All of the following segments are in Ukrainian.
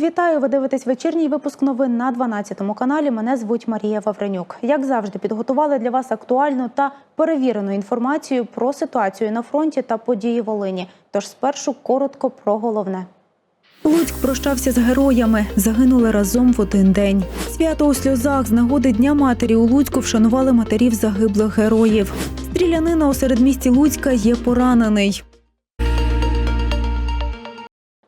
Вітаю! Ви дивитесь вечірній випуск новин на 12 каналі. Мене звуть Марія Вавренюк. Як завжди, підготували для вас актуальну та перевірену інформацію про ситуацію на фронті та події Волині. Тож спершу коротко про головне. Луцьк прощався з героями. Загинули разом в один день. Свято у сльозах з нагоди Дня матері у Луцьку вшанували матерів загиблих героїв. Стрілянина у середмісті Луцька є поранений.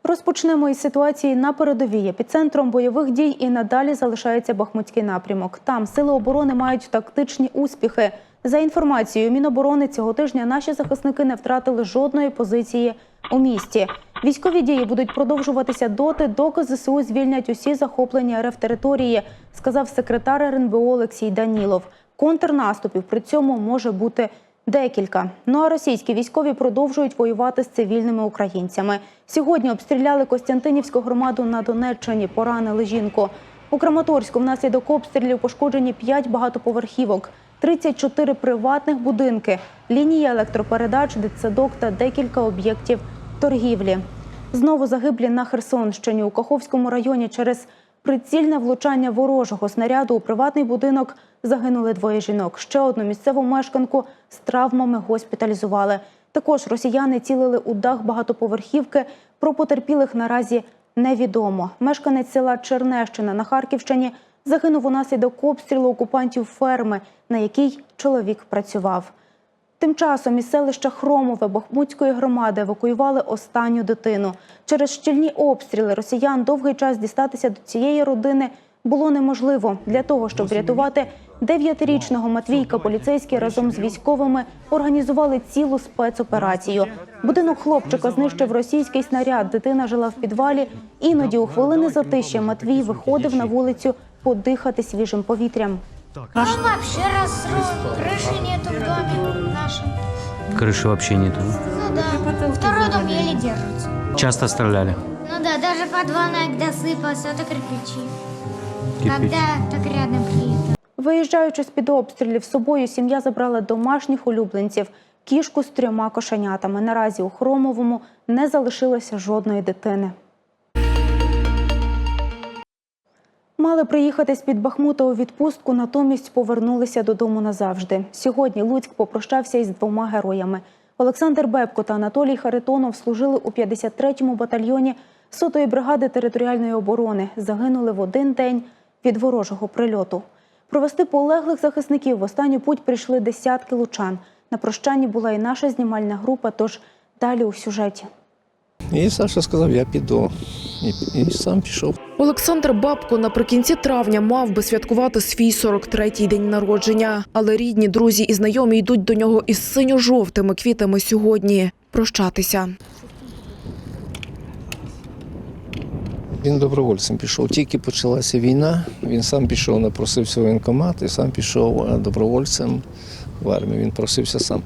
Розпочнемо із ситуації на передовій. Епіцентром бойових дій і надалі залишається Бахмутський напрямок. Там сили оборони мають тактичні успіхи. За інформацією Міноборони цього тижня наші захисники не втратили жодної позиції у місті. Військові дії будуть продовжуватися доти, доки ЗСУ звільнять усі захоплені РФ території, сказав секретар РНБО Олексій Данілов. Контрнаступів при цьому може бути Декілька. Ну а російські військові продовжують воювати з цивільними українцями. Сьогодні обстріляли Костянтинівську громаду на Донеччині, поранили жінку. У Краматорську внаслідок обстрілів пошкоджені 5 багатоповерхівок, 34 приватних будинки, лінії електропередач, дитсадок та декілька об'єктів торгівлі. Знову загиблі на Херсонщині у Каховському районі через прицільне влучання ворожого снаряду у приватний будинок загинули двоє жінок. Ще одну місцеву мешканку з травмами госпіталізували. Також росіяни цілили у дах багатоповерхівки. Про потерпілих наразі невідомо. Мешканець села Чернещина на Харківщині загинув унаслідок обстрілу окупантів ферми, на якій чоловік працював. Тим часом із селища Хромове Бахмутської громади евакуювали останню дитину. Через щільні обстріли росіян довгий час дістатися до цієї родини було неможливо. Для того, щоб врятувати дев'ятирічного Матвійка, поліцейські разом з військовими організували цілу спецоперацію. Будинок хлопчика знищив російський снаряд. Дитина жила в підвалі. Іноді у хвилини затишя Матвій виходив на вулицю подихати свіжим повітрям. Там вообще разрушен, крыши нету в доме нашем. Крыши вообще нету. Ну да, второй дом еле держится. Часто стреляли. Ну да, даже подвал иногда сыпался, это кирпичи. Кирпич. Когда так рядом приехал. Виїжджаючи з-під обстрілів з собою, сім'я забрала домашніх улюбленців, кішку з трьома кошенятами. Наразі у Хромовому не залишилося жодної дитини. Мали приїхати з-під Бахмута у відпустку, натомість повернулися додому назавжди. Сьогодні Луцьк попрощався із двома героями. Олександр Бебко та Анатолій Харитонов служили у 53-му батальйоні сотої бригади територіальної оборони. Загинули в один день від ворожого прильоту. Провести полеглих захисників в останню путь прийшли десятки лучан. На прощанні була і наша знімальна група, тож далі у сюжеті. І Саша сказав, я піду. І, і сам пішов. Олександр Бабко наприкінці травня мав би святкувати свій 43-й день народження, але рідні, друзі і знайомі йдуть до нього із синьо-жовтими квітами сьогодні прощатися. Він добровольцем пішов. Тільки почалася війна, він сам пішов, напросився в воєнкомат і сам пішов добровольцем в армію. Він просився сам,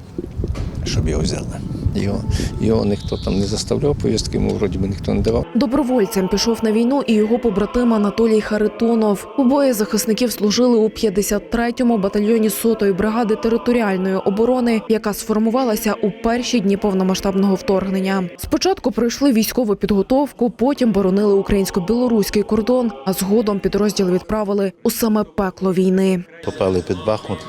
щоб його взяли. Його, його ніхто там не заставляв повістки, йому вроді би ніхто не давав. Добровольцем пішов на війну і його побратим Анатолій Харитонов. Обоє захисників служили у 53-му батальйоні сотої бригади територіальної оборони, яка сформувалася у перші дні повномасштабного вторгнення. Спочатку пройшли військову підготовку, потім боронили українсько-білоруський кордон, а згодом підрозділ відправили у саме пекло війни. попали під Бахмут.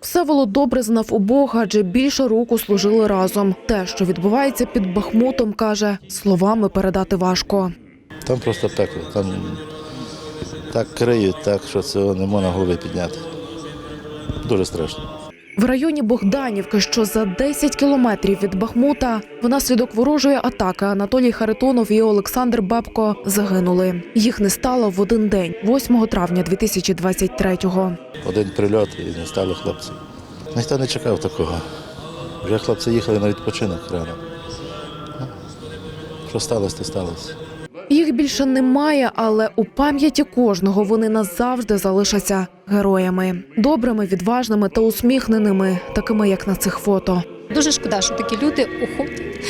Всеволод добре знав обох, адже більше року служили разом. Те, що відбувається під Бахмутом, каже, словами передати важко. Там просто пекло. Там так криють, так що цього не можна голови підняти. Дуже страшно. В районі Богданівки, що за 10 кілометрів від Бахмута, внаслідок ворожої атаки Анатолій Харитонов і Олександр Бабко загинули. Їх не стало в один день, 8 травня 2023-го. Один прильот і не стало хлопців. Ніхто не чекав такого. Вже хлопці їхали на відпочинок рано. Ну, Що сталося, то сталося. Більше немає, але у пам'яті кожного вони назавжди залишаться героями, добрими, відважними та усміхненими, такими як на цих фото. Дуже шкода, що такі люди уходять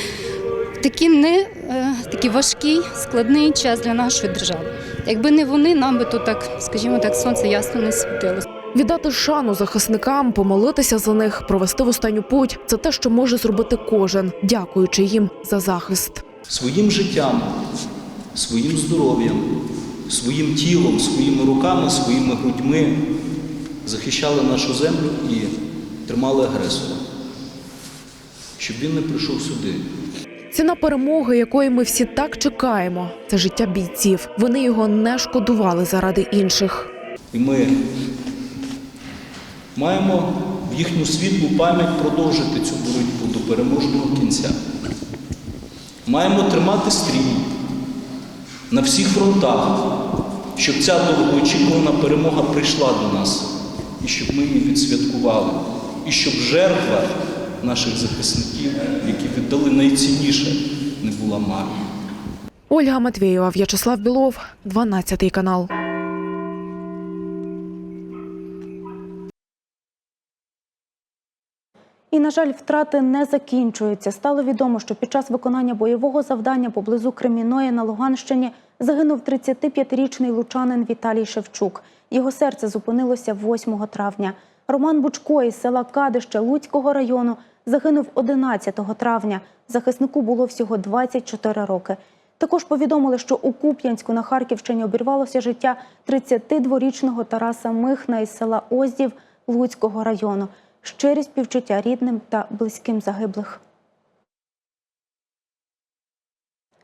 в такий не е, такий важкий, складний час для нашої держави. Якби не вони, нам би тут так, скажімо так, сонце ясно не світило. Віддати шану захисникам, помолитися за них, провести в останню путь це те, що може зробити кожен, дякуючи їм за захист. своїм життям, своїм здоров'ям, своїм тілом, своїми руками, своїми грудьми захищали нашу землю і тримали агресора, щоб він не прийшов сюди. Ціна перемоги, якої ми всі так чекаємо, це життя бійців. Вони його не шкодували заради інших. І ми маємо в їхню світлу пам'ять продовжити цю боротьбу до переможного кінця. Маємо тримати стрій на всіх фронтах, щоб ця довгоочікувана перемога прийшла до нас, і щоб ми її відсвяткували, і щоб жертва наших захисників, які віддали найцінніше, не була марною. Ольга Матвєєва, В'ячеслав Білов, 12 канал. І, на жаль, втрати не закінчуються. Стало відомо, що під час виконання бойового завдання поблизу Креміної на Луганщині загинув 35-річний лучанин Віталій Шевчук. Його серце зупинилося 8 травня. Роман Бучко із села Кадище Луцького району загинув 11 травня. Захиснику було всього 24 роки. Також повідомили, що у Куп'янську на Харківщині обірвалося життя 32-річного Тараса Михна із села Оздів Луцького району. Щирі співчуття рідним та близьким загиблих.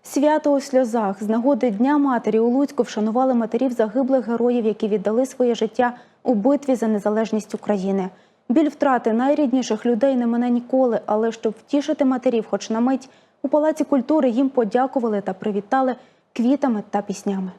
Свято у сльозах з нагоди Дня матері у Луцьку вшанували матерів загиблих героїв, які віддали своє життя у битві за незалежність України. Біль втрати найрідніших людей не мене ніколи, але щоб втішити матерів, хоч на мить, у палаці культури їм подякували та привітали квітами та піснями.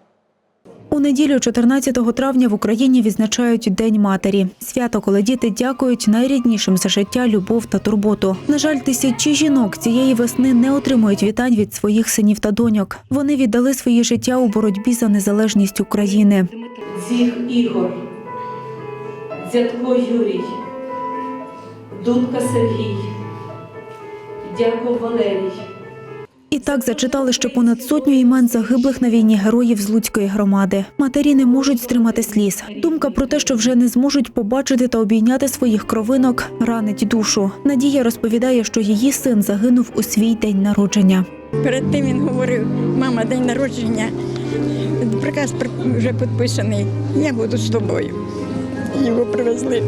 У неділю, 14 травня, в Україні відзначають День матері. Свято, коли діти дякують найріднішим за життя, любов та турботу. На жаль, тисячі жінок цієї весни не отримують вітань від своїх синів та доньок. Вони віддали своє життя у боротьбі за незалежність України. Зіх Ігор, Дзятко Юрій, Дудка Сергій, Дяков Валерій. І так зачитали ще понад сотню імен загиблих на війні героїв з Луцької громади. Матері не можуть стримати сліз. Думка про те, що вже не зможуть побачити та обійняти своїх кровинок, ранить душу. Надія розповідає, що її син загинув у свій день народження. Перед тим він говорив, мама, день народження, приказ вже підписаний, я буду з тобою. Його привезли.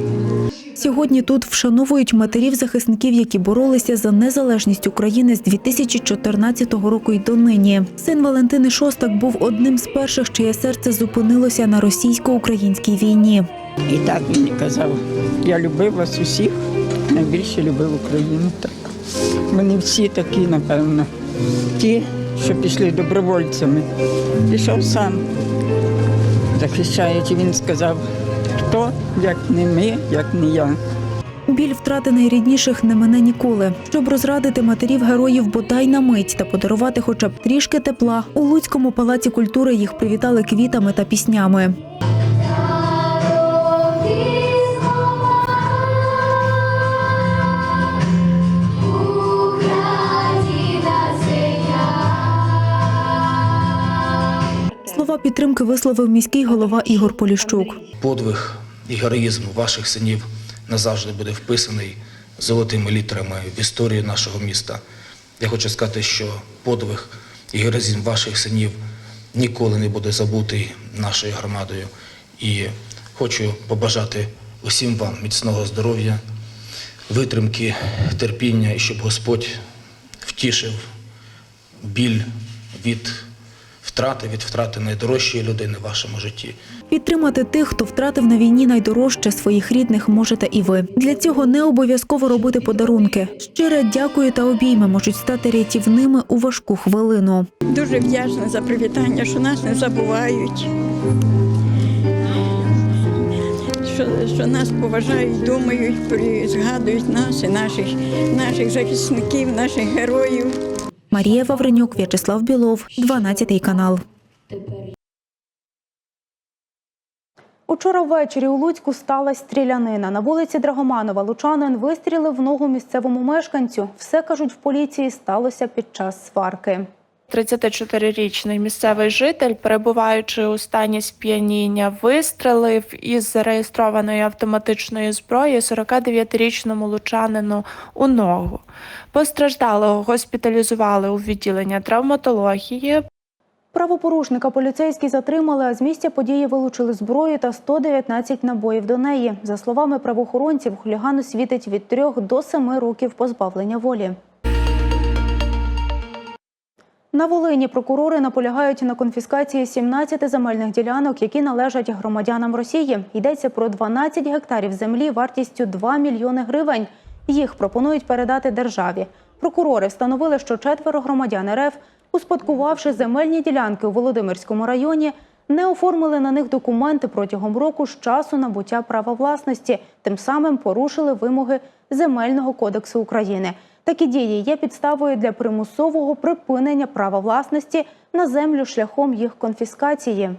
Сьогодні тут вшановують матерів захисників, які боролися за незалежність України з 2014 року й донині. Син Валентини Шостак був одним з перших, чиє серце зупинилося на російсько-українській війні. І так він казав, я любив вас усіх, найбільше любив Україну. Так. Вони всі такі, напевно, ті, що пішли добровольцями. Пішов сам, захищаючи, він сказав, хто, як не ми, як не я. Біль втрати найрідніших не мене ніколи. Щоб розрадити матерів героїв бодай на мить та подарувати хоча б трішки тепла, у Луцькому палаці культури їх привітали квітами та піснями. Підтримки висловив міський голова Ігор Поліщук. подвиг і героїзм ваших синів назавжди буде вписаний золотими літерами в історію нашого міста. Я хочу сказати, що подвиг і героїзм ваших синів ніколи не буде забутий нашою громадою. І хочу побажати усім вам міцного здоров'я, витримки, терпіння і щоб Господь втішив біль від втрати, від втрати найдорожчої людини в вашому житті. Підтримати тих, хто втратив на війні найдорожче своїх рідних, можете і ви. Для цього не обов'язково робити подарунки. Щире дякую та обійми можуть стати рятівними у важку хвилину. Дуже вдячна за привітання, що нас не забувають. Що, що нас поважають, думають, при- згадують нас і наших, наших захисників, наших героїв. Марія Вавренюк, В'ячеслав Білов, 12 канал. Учора ввечері у Луцьку сталася стрілянина. На вулиці Драгоманова лучанин вистрілив в ногу місцевому мешканцю. Все, кажуть в поліції, сталося під час сварки. 34-річний місцевий житель, перебуваючи у стані сп'яніння, вистрелив із зареєстрованої автоматичної зброї 49-річному лучанину у ногу. Постраждалого госпіталізували у відділення травматології. Правопорушника поліцейські затримали, а з місця події вилучили зброю та 119 набоїв до неї. За словами правоохоронців, хулігану світить від 3 до 7 років позбавлення волі. На Волині прокурори наполягають на конфіскації 17 земельних ділянок, які належать громадянам Росії. Йдеться про 12 гектарів землі вартістю 2 мільйони гривень. Їх пропонують передати державі. Прокурори встановили, що четверо громадян РФ, успадкувавши земельні ділянки у Володимирському районі, не оформили на них документи протягом року з часу набуття права власності, тим самим порушили вимоги Земельного кодексу України. Такі дії є підставою для примусового припинення права власності на землю шляхом їх конфіскації.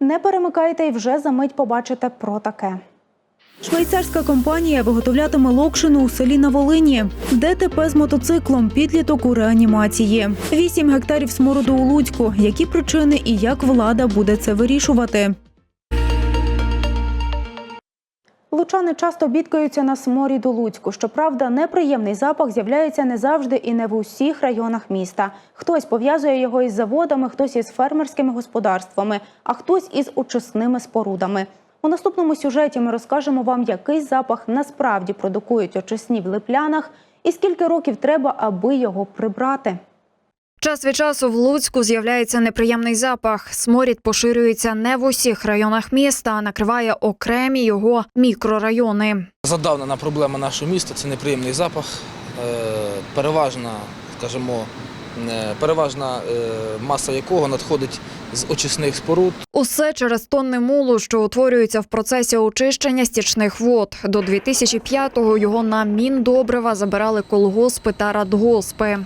Не перемикайте і вже за мить побачите про таке. Швейцарська компанія виготовлятиме локшину у селі на Волині. ДТП з мотоциклом, підліток у реанімації. Вісім гектарів смороду у Луцьку. Які причини і як влада буде це вирішувати? Лучани часто бідкаються на сморід у Луцьку. Щоправда, неприємний запах з'являється не завжди і не в усіх районах міста. Хтось пов'язує його із заводами, хтось із фермерськими господарствами, а хтось із очисними спорудами. У наступному сюжеті ми розкажемо вам, який запах насправді продукують очисні в липлянах і скільки років треба, аби його прибрати. Час від часу в Луцьку з'являється неприємний запах. Сморід поширюється не в усіх районах міста, а накриває окремі його мікрорайони. Задавнена проблема нашого міста це неприємний запах. Е, Переважна, скажімо, е, переважна е, маса якого надходить з очисних споруд. Усе через тонни мулу, що утворюються в процесі очищення стічних вод. До 2005-го його на міндобрива забирали колгоспи та радгоспи.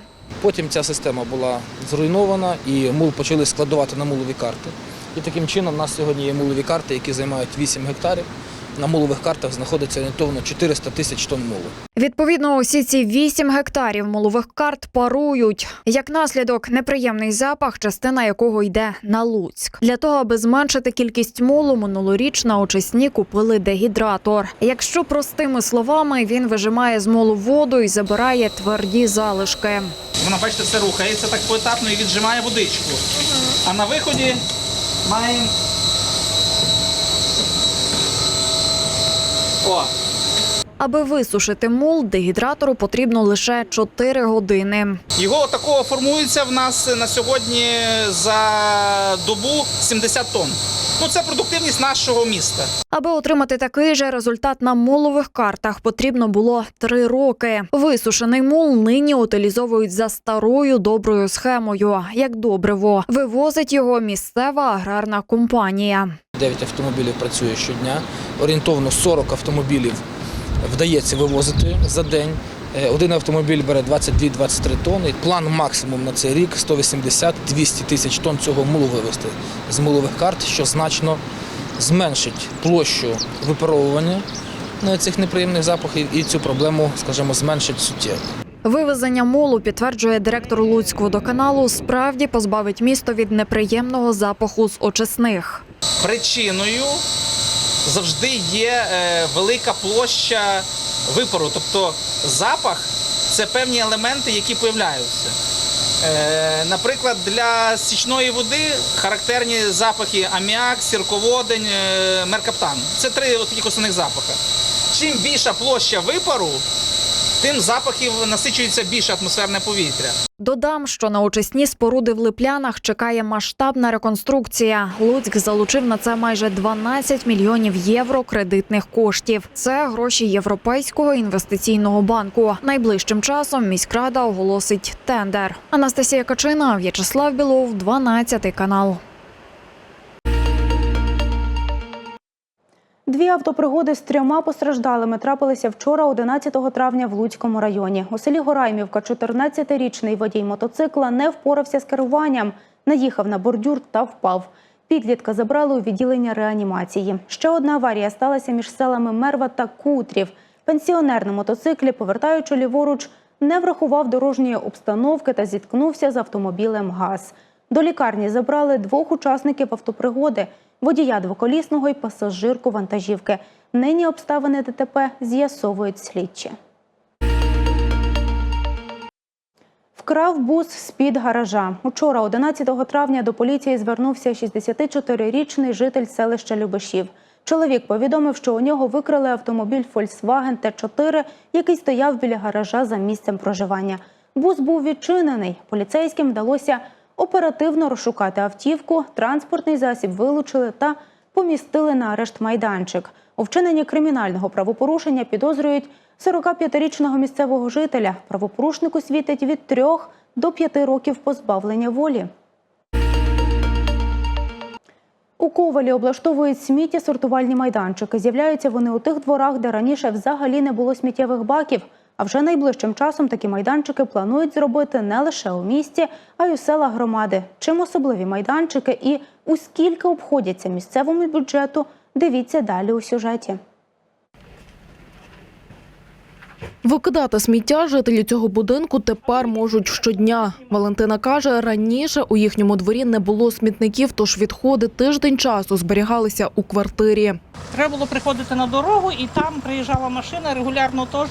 Потім ця система була зруйнована і мул почали складувати на мулові карти. І таким чином у нас сьогодні є мулові карти, які займають 8 гектарів. На мулових картах знаходиться орієнтовно 400 тисяч тонн мулу. Відповідно, усі ці 8 гектарів мулових карт парують. Як наслідок, неприємний запах, частина якого йде на Луцьк. Для того, аби зменшити кількість мулу, минулоріч на очисні купили дегідратор. Якщо простими словами, він вижимає з мулу воду і забирає тверді залишки. Вона, бачите, все рухається так поетапно і віджимає водичку. А на виході маємо. О, Аби висушити мул, дегідратору потрібно лише 4 години. його такого формується в нас на сьогодні за добу 70 тонн. Ну, це продуктивність нашого міста. Аби отримати такий же результат на мулових картах, потрібно було три роки. Висушений мул нині утилізовують за старою доброю схемою, як добриво. Вивозить його місцева аграрна компанія. 9 автомобілів працює щодня. Орієнтовно 40 автомобілів вдається вивозити за день. Е, Один автомобіль бере 22-23 тонни. План максимум на цей рік 180-200 тисяч тонн цього мулу вивезти з мулових карт, що значно зменшить площу випаровування е, цих неприємних запахів і цю проблему, скажімо, зменшить суттєво. Вивезення мулу, підтверджує директор Луцького водоканалу, справді позбавить місто від неприємного запаху з очисних. Причиною завжди є е, велика площа випару. Тобто запах це певні елементи, які появляються. Е, Наприклад, для стічної води характерні запахи аміак, сірководень, е, меркаптан. Це три таких основних запахи. Чим більша площа випару, тим запахів насичується більше атмосферне повітря. Додам, що на очисні споруди в Липлянах чекає масштабна реконструкція. Луцьк залучив на це майже 12 мільйонів євро кредитних коштів. Це гроші Європейського інвестиційного банку. Найближчим часом міськрада оголосить тендер. Анастасія Качина, В'ячеслав Білов, 12 канал. Дві автопригоди з трьома постраждалими трапилися вчора, 11 травня, в Луцькому районі. У селі Гораймівка 14-річний водій мотоцикла не впорався з керуванням, наїхав на бордюр та впав. Підлітка забрали у відділення реанімації. Ще одна аварія сталася між селами Мерва та Кутрів. Пенсіонер на мотоциклі, повертаючи ліворуч, не врахував дорожньої обстановки та зіткнувся з автомобілем ГАЗ. До лікарні забрали двох учасників автопригоди – водія двоколісного і пасажирку вантажівки. Нині обставини ДТП з'ясовують слідчі. Вкрав бус з-під гаража. Учора, 11 травня, до поліції звернувся 64-річний житель селища Любешів. Чоловік повідомив, що у нього викрали автомобіль Volkswagen Т4, який стояв біля гаража за місцем проживання. Бус був відчинений. Поліцейським вдалося оперативно розшукати автівку, транспортний засіб вилучили та помістили на арешт майданчик. У вчиненні кримінального правопорушення підозрюють 45-річного місцевого жителя. Правопорушнику світить від 3 до 5 років позбавлення волі. У Ковалі облаштовують сміттєсортувальні майданчики. З'являються вони у тих дворах, де раніше взагалі не було сміттєвих баків. А вже найближчим часом такі майданчики планують зробити не лише у місті, а й у селах громади. Чим особливі майданчики і у скільки обходяться місцевому бюджету, дивіться далі у сюжеті. Викидати сміття жителі цього будинку тепер можуть щодня. Валентина каже, раніше у їхньому дворі не було смітників, тож відходи тиждень часу зберігалися у квартирі. Треба було приходити на дорогу, і там приїжджала машина регулярно теж.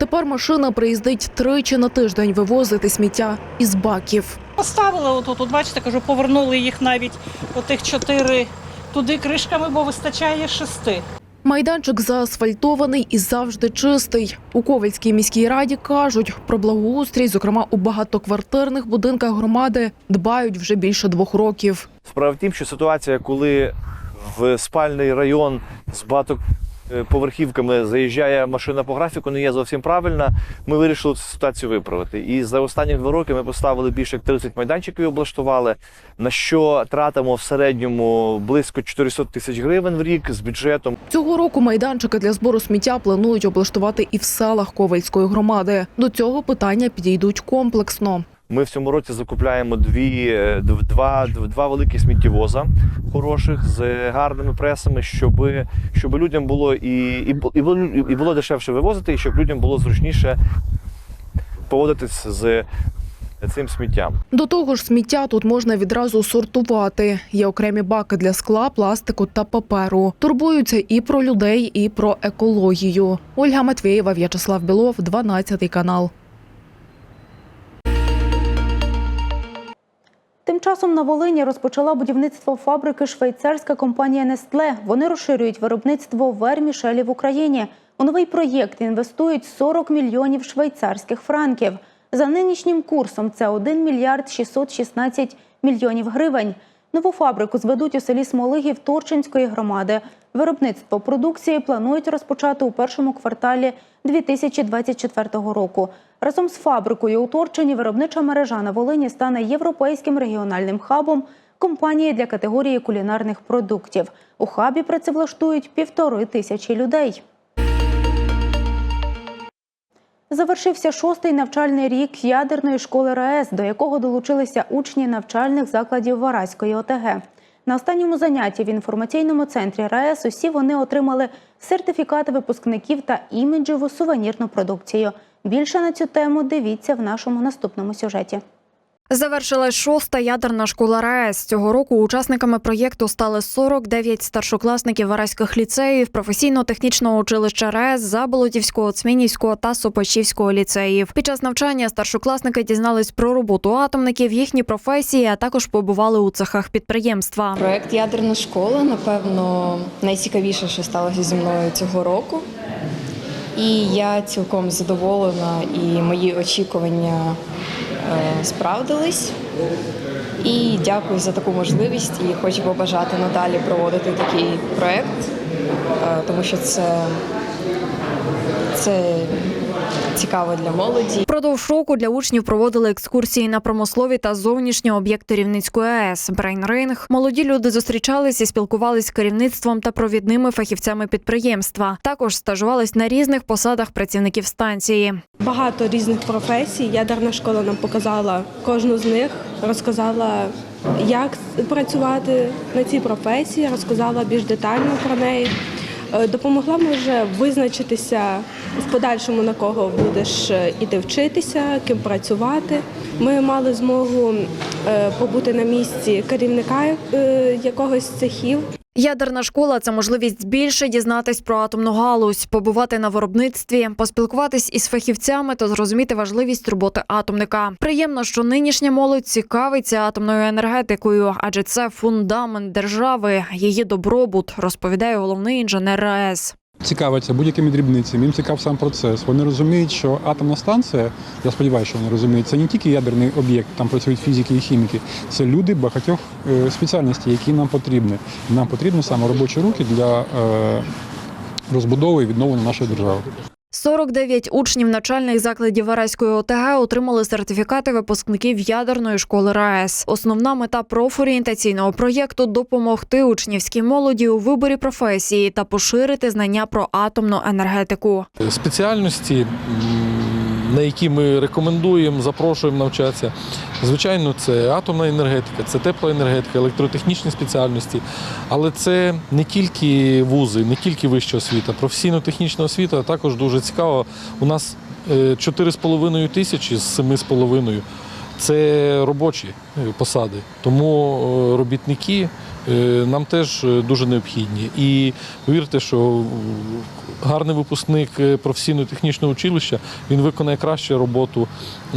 Тепер машина приїздить тричі на тиждень вивозити сміття із баків. Поставили отут, от бачите, кажу, повернули їх навіть отих чотири туди кришками, бо вистачає шести. Майданчик заасфальтований і завжди чистий. У Ковальській міській раді кажуть про благоустрій, зокрема у багатоквартирних будинках громади, дбають вже більше двох років. Справа в тім, що ситуація, коли в спальний район з багатоповерхівками заїжджає машина по графіку, не є зовсім правильна. Ми вирішили цю ситуацію виправити. І за останні два роки ми поставили більше як 30 майданчиків і облаштували, на що тратимо в середньому близько 400 тисяч гривень в рік з бюджетом. Цього року майданчики для збору сміття планують облаштувати і в селах Ковальської громади. До цього питання підійдуть комплексно. Ми в цьому році закупляємо дві, два, два великі сміттєвоза хороших з гарними пресами, щоб, щоб людям було і, і, і, було, і було дешевше вивозити, і щоб людям було зручніше поводитись з цим сміттям. До того ж, сміття тут можна відразу сортувати. Є окремі баки для скла, пластику та паперу. Турбуються і про людей, і про екологію. Ольга Матвєєва, В'ячеслав Білов, 12 канал. Тим часом на Волині розпочала будівництво фабрики швейцарська компанія Нестле. Вони розширюють виробництво вермішелі в Україні. У новий проєкт інвестують 40 мільйонів швейцарських франків. За нинішнім курсом це 1 мільярд 616 мільйонів гривень. Нову фабрику зведуть у селі Смолигів Торчинської громади. Виробництво продукції планують розпочати у першому кварталі 2024 року. Разом з фабрикою у Торчині виробнича мережа на Волині стане європейським регіональним хабом компанії для категорії кулінарних продуктів. У хабі працевлаштують півтори тисячі людей. Завершився шостий навчальний рік ядерної школи РаЕС, до якого долучилися учні навчальних закладів Вараської ОТГ. На останньому занятті в інформаційному центрі РаЕС усі вони отримали сертифікати випускників та іміджеву сувенірну продукцію. Більше на цю тему дивіться в нашому наступному сюжеті. Завершилась шоста ядерна школа РаЕС. Цього року учасниками проєкту стали 49 старшокласників вараських ліцеїв, професійно-технічного училища РаЕС, Заболотівського, Цмінівського та Сопачівського ліцеїв. Під час навчання старшокласники дізнались про роботу атомників, їхні професії, а також побували у цехах підприємства. Проект Ядерна школа, напевно, найцікавіше, що сталося зі мною цього року. І я цілком задоволена, і мої очікування е, справдились. І дякую за таку можливість. І хочу побажати надалі проводити такий проект, е, тому що це, це цікаво для молоді. Впродовж року для учнів проводили екскурсії на промислові та зовнішні об'єкти Рівницької АЕС, брейнринг. Молоді люди зустрічались і спілкувались з керівництвом та провідними фахівцями підприємства. Також стажувались на різних посадах працівників станції. Багато різних професій. Ядерна школа нам показала кожну з них, розказала, як працювати на цій професії, розказала більш детально про неї. Е, Допомогла може визначитися в подальшому на кого будеш е, іти вчитися, ким працювати. Ми мали змогу е, побути на місці керівника якогось з цехів. Ядерна школа це можливість більше дізнатись про атомну галузь, побувати на виробництві, поспілкуватись із фахівцями та зрозуміти важливість роботи атомника. Приємно, що нинішня молодь цікавиться атомною енергетикою, адже це фундамент держави, її добробут, розповідає головний інженер РАЕС. Цікавляться будь-якими дрібницями, їм цікав сам процес. Вони розуміють, що атомна станція, я сподіваюся, що вони розуміють, це не тільки ядерний об'єкт, там працюють фізики і хіміки, це люди багатьох е, спеціальностей, які нам потрібні. Нам потрібні саме робочі руки для е, розбудови і відновлення нашої держави. 49 учнів начальних закладів Вараської ОТГ отримали сертифікати випускників ядерної школи РаЕС. Основна мета профорієнтаційного проєкту допомогти учнівській молоді у виборі професії та поширити знання про атомну енергетику. спеціальності, на які ми рекомендуємо, запрошуємо навчатися. Звичайно, це атомна енергетика, це теплоенергетика, електротехнічні спеціальності. Але це не тільки вузи, не тільки вища освіта. Професійно-технічна освіта також дуже цікава. У нас е, 4,5 тисячі з 7,5 це робочі е, посади. Тому е, робітники е, нам теж е, дуже необхідні. І повірте, що е, гарний випускник е, професійно-технічного училища він виконає краще роботу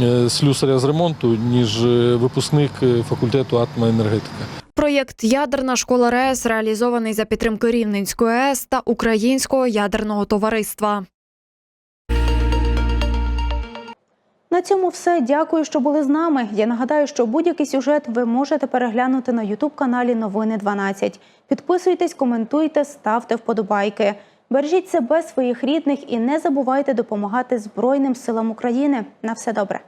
е, слюсаря з ремонту, ніж е, випускник е, факультету атомної енергетики. Проєкт Ядерна школа РаЕС реалізований за підтримки Рівненської АЕС та Українського ядерного товариства. На цьому все. Дякую, що були з нами. Я нагадаю, що будь-який сюжет ви можете переглянути на Ютуб каналі Новини 12. Підписуйтесь, коментуйте, ставте вподобайки. Бережіть себе, своїх рідних і не забувайте допомагати Збройним силам України. На все добре.